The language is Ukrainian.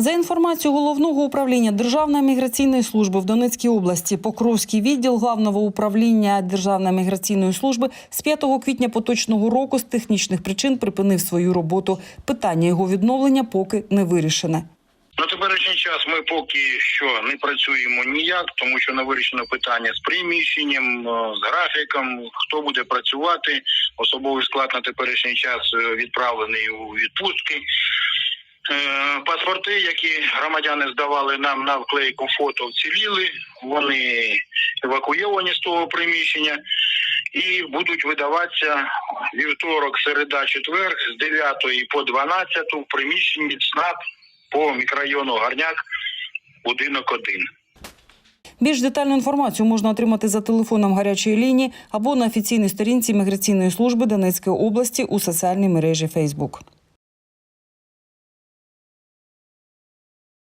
За інформацією головного управління Державної міграційної служби в Донецькій області, Покровський відділ главного управління Державної міграційної служби з 5 квітня поточного року з технічних причин припинив свою роботу. Питання його відновлення поки не вирішене. На теперішній час ми поки що не працюємо ніяк, тому що не вирішено питання з приміщенням, е, з графіком, хто буде працювати. Особовий склад на теперішній час е, відправлений у відпустки. Е, Паспорти, які громадяни здавали нам на вклейку фото, вціліли. Вони евакуйовані з того приміщення і будуть видаватися вівторок, середа, четвер з 9 по 12 в приміщенні ЦНАП по мікрорайону Гарняк, будинок 1. Більш детальну інформацію можна отримати за телефоном гарячої лінії або на офіційній сторінці міграційної служби Донецької області у соціальній мережі Фейсбук.